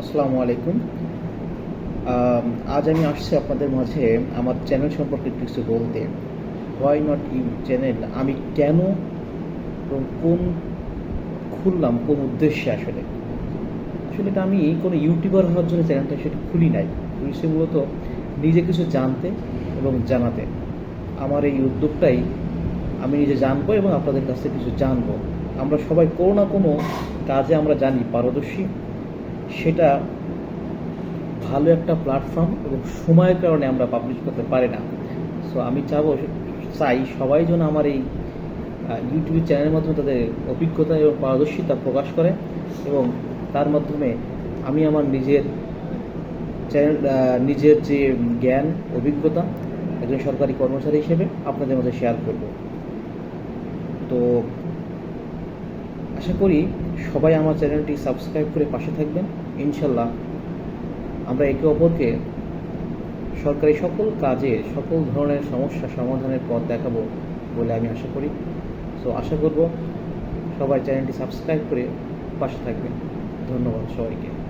আসসালামু আলাইকুম। আজ আমি আসছি আপনাদের মাঝে আমার চ্যানেল সম্পর্কে কিছু বলতে। হোয়াই নট ইউ চ্যানেল আমি কেন এবং কোন খুললাম, কোন উদ্দেশ্যে আসলে? আসলে এটা আমি কোনো ইউটিউবার হওয়ার জন্য চ্যানেলটা সেটা খুলি নাই। খুলছি মূলত নিজে কিছু জানতে এবং জানাতে। আমার এই উদ্যোগটাই আমি নিজে জানব এবং আপনাদের কাছ থেকে কিছু জানব। আমরা সবাই কোনো না কোনো কাজে আমরা জানি, পারদর্শী। সেটা ভালো একটা প্ল্যাটফর্ম এবং সময়ের কারণে আমরা পাবলিশ করতে পারি না। সো আমি চাবো চাই সবাই যেন আমার এই ইউটিউব চ্যানেলের মাধ্যমে তাদের অভিজ্ঞতা এবং পারদর্শিতা প্রকাশ করে এবং তার মাধ্যমে আমি আমার নিজের চ্যানেল নিজের যে জ্ঞান, অভিজ্ঞতা একজন সরকারি কর্মচারী হিসেবে আপনাদের মধ্যে শেয়ার করব। তো, আশা করি সবাই আমার চ্যানেলটি সাবস্ক্রাইব করে পাশে থাকবেন। ইনশাল্লাহ আমরা একে অপরকে সরকারি সকল কাজে সকল ধরনের সমস্যা সমাধানের পথ দেখাবো বলে আমি আশা করি। সো আশা করব সবাই চ্যানেলটি সাবস্ক্রাইব করে পাশে থাকবেন। ধন্যবাদ সবাইকে।